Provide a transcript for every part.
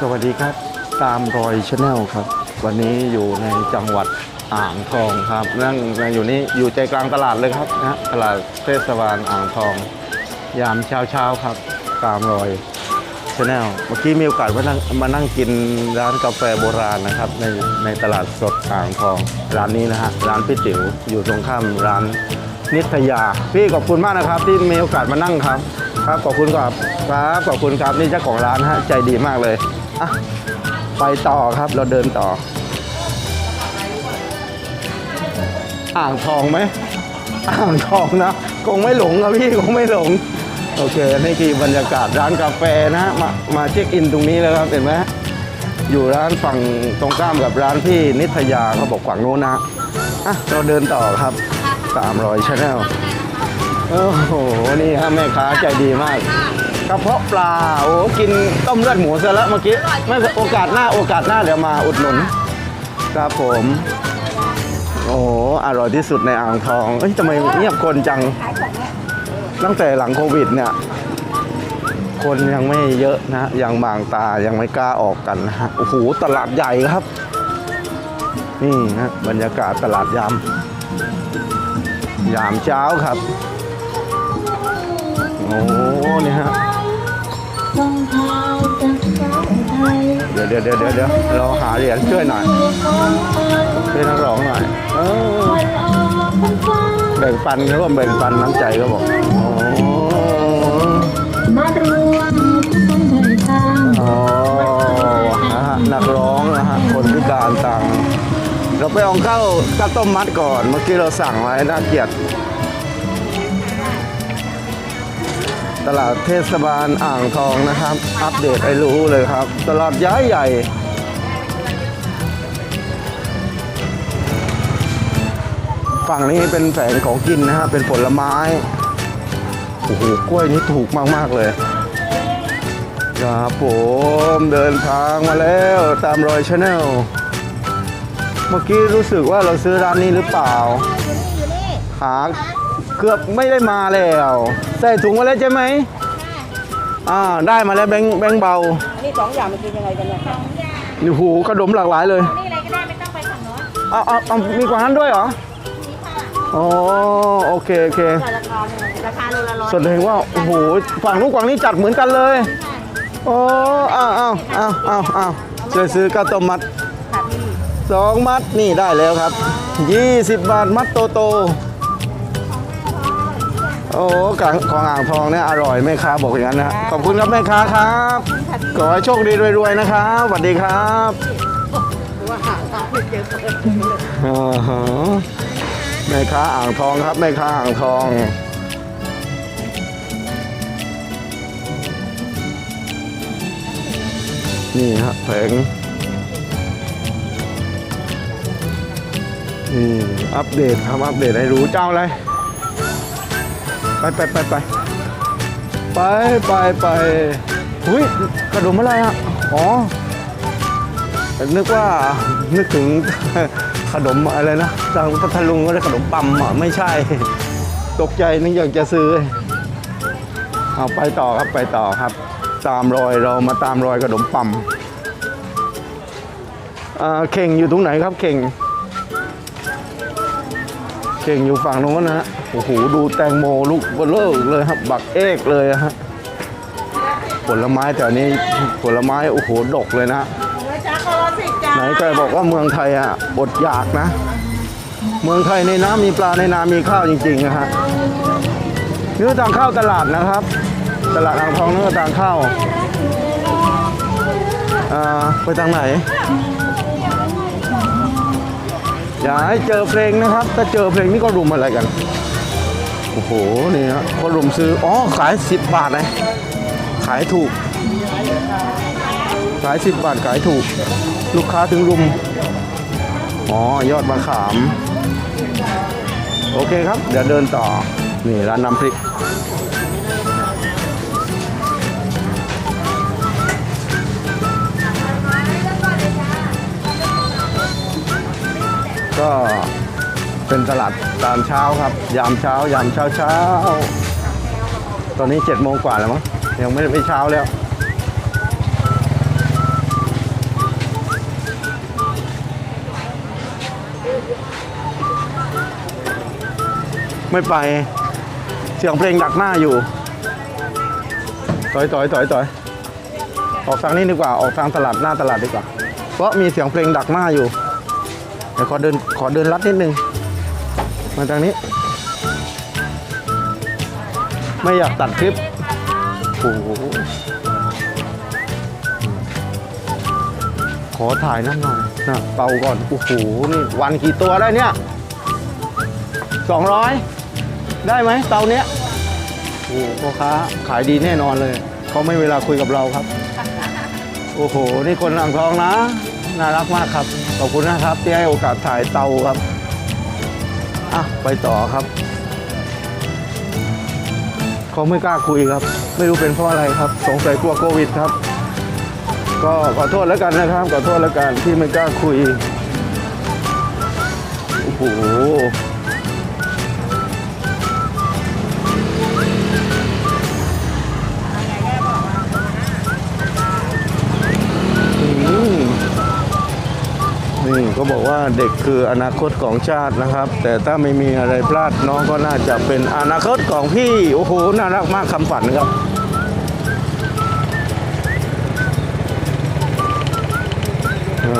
สวัสดีครับ ตามรอยชาแนลครับ วันนี้อยู่ในจังหวัดอ่างทองครับ นั่งอยู่นี่อยู่ใจกลางตลาดเลยครับนะตลาดเทศบาลอ่างทอง ยามเช้าเช้าครับ ตามรอยชาแนลเมื่อกี้มีโอกาสมานั่งมานั่งกินร้านกาแฟโบราณนะครับ ในในตลาดสดอ่างทอง ร้านนี้นะฮะร้านพี่ติ๋วอยู่ตรงข้ามร้านนิตยา พี่ขอบคุณมากนะครับ ที่มีโอกาสมานั่งครับ ครับขอบคุณครับครับขอบคุณครับนี่เจ้าของร้านฮะใจดีมากเลย อะไปต่อครับเราเดินต่อ อ่างทองไหมอ่างทองนะคงไม่หลงครับพี่คงไม่หลง โอเคนี่คือบรรยากาศร้านกาแฟนะมามาเช็คอินตรงนี้แล้วครับเห็นไหมอยู่ร้านฝั่งตรงข้ามกับร้านพี่นิตยาเขาบอกฝั่งโน้นนะอะเราเดินต่อครับตามรอยชาแนลโอ้โห นี่ฮะแม่ค้าใจดีมาก กระเพาะปลาโอ้กินต้มเลือดหมูซะแล้วเมื่อกี้ไม่โอกาสหน้าโอกาสหน้าเดี๋ยวมาอุดหนุนครับผม โอ้อร่อยที่สุดในอ่างทองเอ้ยทำไมเงียบคนจัง ตั้งแต่หลังโควิดเนี่ย คนยังไม่เยอะนะ ยังบางตายังไม่กล้าออกกันนะฮะโอ้โหตลาดใหญ่ครับ นี่นะบรรยากาศตลาดยามยามเช้าครับ โอ้โหนี่ฮะ ส่งข่าจากสาวไทยเดี๋ยวเดี๋ยวเดี๋ยวเดี๋ยวเดี๋ยวเราหาเหรียญช่วยหน่อยช่วยนักร้องหน่อยเออคอยออกฟังฟังแบ่งปันร่วมแบ่งปันน้ำใจก็บอกโอ้มารวมคนไทยทางอ๋อนะฮะนักร้องนะฮะคนพิการต่าง เราไปเอาข้าวข้าวต้มมัดก่อน เมื่อกี้เราสั่งไว้น่าเกลียด ตลาดเทศบาลอ่างทองนะครับ อัปเดตให้รู้เลยครับ ตลาดย้ายใหญ่ฝั่งนี้เป็นแฝงของกินนะฮะเป็นผลไม้โอ้โหกล้วยนี่ถูกมาก ๆ เลยครับผมเดินทางมาแล้วตามรอยชาแนลเมื่อกี้รู้สึกว่าเราซื้อร้านนี้หรือเปล่าหา เกือบไม่ได้มาแล้ว ใส่ถุงมาแล้วใช่ไหมอ่าได้มาแล้วแบงค์แบงค์เบา อันนี้สองอย่างมันคือยังไงกันเนี่ยโอ้โหขนมหลากหลายเลยนี่อะไรก็ได้ไม่ต้องไปฝั่งโน้นเอาเอาเอามีกว่านั้นด้วยเหรออ๋อโอเคโอเคราคาเนี่ยราคาโลละร้อยแสดงว่าโอ้โหฝั่งนู้นฝั่งนี้จัดเหมือนกันเลยโอ้อ้าวอ้าวอ้าวอ้าวอ้าวช่วยซื้อข้าวต้มมัดค่ะพี่สองมัดนี่ได้แล้วครับ 20 บาทมัดโตโต โอ้กลางของอ่างทองเนี่ยอร่อยแม่ค้าบอกอย่างนั้นนะฮะขอบคุณครับแม่ค้าครับขอให้โชคดีรวยๆนะครับสวัสดีครับว่าหาทางไม่เจอเปิดอ่าฮะแม่ค้าอ่างทองครับแม่ค้าอ่างทองนี่ฮะแผงนี่อัปเดตครับอัปเดตให้รู้เจ้าอะไร ไปไปไปไปไปไปไปหุ้ยกระดุมอะไรอะอ๋อนึกว่านึกถึงขนมอะไรนะทางพัทลุงก็ได้ขนมปั๊มอะไม่ใช่ ตกใจนึกอยากจะซื้อ เอาไปต่อครับไปต่อครับ ตามรอยเรามาตามรอยขนมปั๊มอ่าเข่งอยู่ตรงไหนครับเข่ง เข่งอยู่ฝั่งโน้นนะฮะโอ้โหดูแตงโมลูกเบลอเลยครับ บักเอกเลยฮะผลไม้แถวนี้ผลไม้โอ้โหดกเลยนะจ้าคอสิจ้าไหนใครบอกว่าเมืองไทยอะอดอยากนะ เมืองไทยในน้ำมีปลาในนามีข้าวจริงๆนะฮะนี่ก็ทางเข้าตลาดนะครับ ตลาดอ่างทองนี่ก็ทางเข้าอ่าไปทางไหน อย่าให้เจอเพลงนะครับ ถ้าเจอเพลงนี่ก็รุมอะไรกัน โอ้โห นี่ฮะก็รุมซื้อ อ๋อ ขาย10บาทนะขายถูก ขาย10บาทขายถูก ลูกค้าถึงรุม อ๋อ ยอดมะขาม โอเคครับ เดี๋ยวเดินต่อ นี่ร้านน้ำพริก ก็เป็นตลาดตามเช้าครับ ยามเช้ายามเช้าเช้า ตอนนี้เจ็ดโมงกว่าแล้วมั้งยังไม่ไม่เช้าแล้ว ไม่ไป เสียงเพลงดักหน้าอยู่ต่อยต่อยต่อยต่อยออกทางนี้ดีกว่า ออกทางตลาดหน้าตลาดดีกว่า เพราะมีเสียงเพลงดักหน้าอยู่ ดี๋ยวขอเดินขอเดินลัดนิดนึง มาทางนี้ ไม่อยากตัดคลิปโอ้โหขอถ่ายนั่นหน่อยนะเป่าก่อน โอ้โห นี่วันกี่ตัวได้เนี่ยสองร้อยได้ไหมเตาเนี้ยโอ้โหพ่อค้าขายดีแน่นอนเลย เขาไม่เวลาคุยกับเราครับ โอ้โห นี่คนอ่างทองนะ น่ารักมากครับ ขอบคุณนะครับ ที่ให้โอกาสถ่ายเตาครับ อะ ไปต่อครับ เขาไม่กล้าคุยครับ ไม่รู้เป็นเพราะอะไรครับ สงสัยกลัวโควิดครับ ก็ขอโทษแล้วกันนะครับ ขอโทษแล้วกันที่ไม่กล้าคุย โอ้โห ก็บอกว่าเด็กคืออนาคตของชาตินะครับ แต่ถ้าไม่มีอะไรพลาดน้องก็น่าจะเป็นอนาคตของพี่โอ้โหน่ารักมากคำฝันครับอ๋อ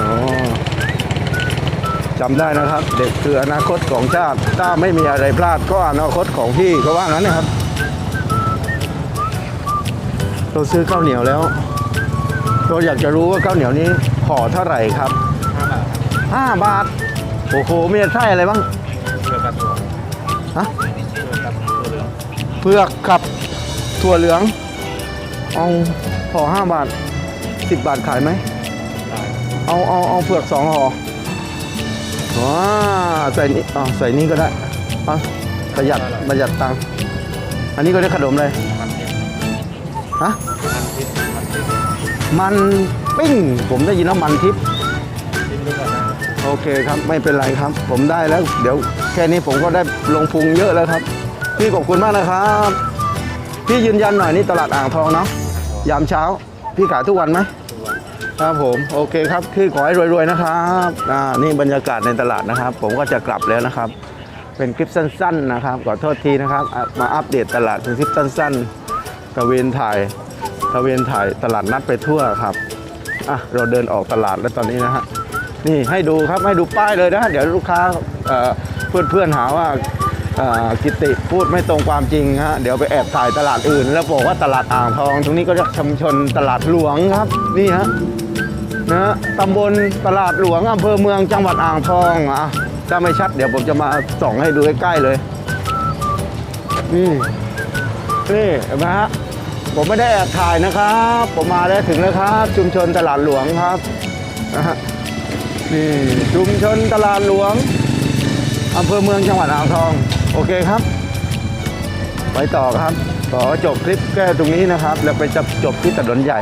จำได้นะครับ เด็กคืออนาคตของชาติ ถ้าไม่มีอะไรพลาดก็อนาคตของพี่ก็ว่างั้นนะครับเราซื้อข้าวเหนียวแล้วเราอยากจะรู้ว่าข้าวเหนียวนี้ห่อเท่าไหร่ครับ ห้าบาท โอ้โห มีไส้อะไรบ้างฮะเผือกกับถั่วเหลือง เอาห่อห้าบาทสิบบาทขายไหมเอาเอาเอาเผือกสองห่อว้าใส่นี่อ๋อใส่นี่ก็ได้เอาประหยัดประหยัดตังค์ อันนี้ก็ได้ขนมเลยฮะมันปิ้ง ผมได้ยินว่ามันทิพย์ โอเคครับไม่เป็นไรครับ ผมได้แล้ว เดี๋ยวแค่นี้ผมก็ได้ลงพุงเยอะแล้วครับ พี่ขอบคุณมากนะครับ พี่ยืนยันหน่อยนี่ตลาดอ่างทองเนาะยามเช้า พี่ขายทุกวันไหมครับผมโอเคครับพี่ขอให้รวยๆนะครับอ่านี่บรรยากาศในตลาดนะครับ ผมก็จะกลับแล้วนะครับ เป็นคลิปสั้น ๆนะครับขอโทษทีนะครับอะมาอัปเดตตลาดเป็นคลิปสั้นๆตะเวนถ่ายตะเวนถ่ายตลาดนัดไปทั่วครับอะเราเดินออกตลาดแล้วตอนนี้นะฮะ นี่ให้ดูครับให้ดูป้ายเลยนะเดี๋ยวลูกค้าเพื่อนเพื่อนๆหาว่ากิติพูดไม่ตรงความจริงฮะเดี๋ยวไปแอบถ่ายตลาดอื่น แล้วบอกว่าตลาดอ่างทองตรงนี้ก็จะชุมชนตลาดหลวงครับนี่ฮะนะฮะตำบลตลาดหลวงอำเภอเมืองจังหวัดอ่างทองอะถ้าไม่ชัดเดี๋ยวผมจะมาส่องให้ดูใกล้ๆเลยนี่นี่เห็นไหมฮะผมไม่ได้แอบถ่ายนะครับ ผมมาแล้วถึงแล้วครับ ชุมชนตลาดหลวงครับนะฮะ นี่ชุมชนตลาดหลวงอำเภอเมืองจังหวัดอ่างทอง โอเคครับ ไปต่อครับขอจบคลิปแค่ตรงนี้นะครับ แล้วไปจะจบที่ถนนใหญ่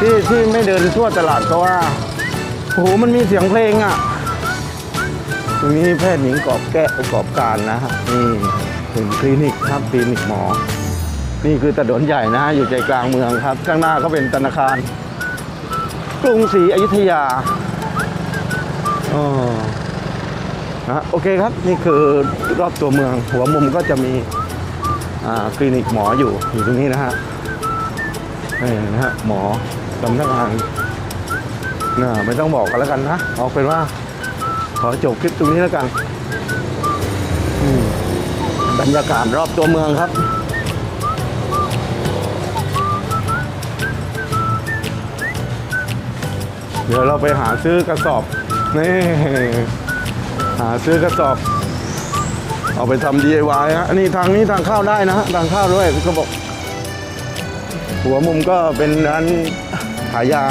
ที่ที่ไม่เดินทั่วตลาดเพราะว่าโอ้โหมันมีเสียงเพลงอะ ตรงนี้แพทย์หญิงกอบแก้ประกอบการนะฮะนี่เป็นคลินิกครับคลินิกหมอ นี่คือถนนใหญ่นะฮะอยู่ใจกลางเมืองครับ ข้างหน้าก็เป็นธนาคาร กรุงศรีอยุธยาอ๋อนะฮะโอเคครับนี่คือรอบตัวเมือง หัวมุมก็จะมีอ่าคลินิกหมออยู่อยู่ตรงนี้นะฮะนี่นะฮะหมอสำนักงานน่ะไม่ต้องบอกกันแล้วกันนะเอาเป็นว่า ขอจบคลิปตรงนี้แล้วกันบรรยากาศรอบตัวเมืองครับ ดี๋ยวเราไปหาซื้อกระสอบนี่หาซื้อกระสอบ เอาไปทำ DIY ฮะนี่ทางนี้ทางเข้าได้นะทางเข้าด้วยก็บอก หัวมุมก็เป็นร้านขายยา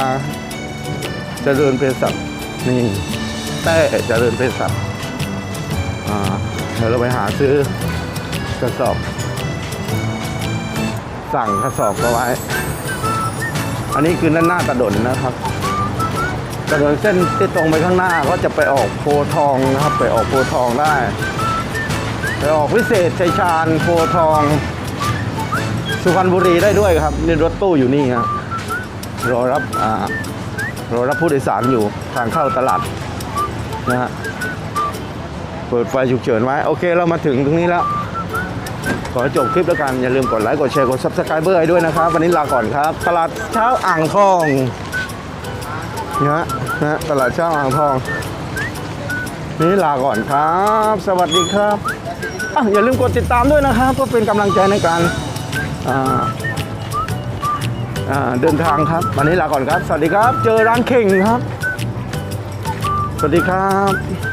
เจริญเภสัชนี่แต่เจริญเภสัชอ่าเดี๋ยวเราไปหาซื้อกระสอบ สั่งกระสอบก็ไว้ อันนี้คือด้านหน้าตะดนนะครับ ตะดนเส้นที่ตรงไปข้างหน้าก็จะไปออกโพทองนะครับ ไปออกโพทองได้ ไปออกวิเศษชัยชาญโพทอง สุพรรณบุรีได้ด้วยครับนี่รถตู้อยู่นี่ครับรอรับอ่ารอรับผู้โดยสารอยู่ทางเข้าตลาดนะฮะเปิดไฟฉุกเฉินไว้ โอเคเรามาถึงตรงนี้แล้วขอจบคลิปแล้วกัน อย่าลืมกดไลค์ กดแชร์ กด subscribe ให้ด้วยนะครับ วันนี้ลาก่อนครับ ตลาดเช้าอ่างทอง นะฮะนะตลาดเช้าอ่างทอง นี่ลาก่อนครับ สวัสดีครับอะอย่าลืมกดติดตามด้วยนะครับเพื่อเป็นกำลังใจในการอ่าอ่าเดินทางครับวันนี้ลาก่อนครับ สวัสดีครับ เจอร้านเข่งครับ สวัสดีครับ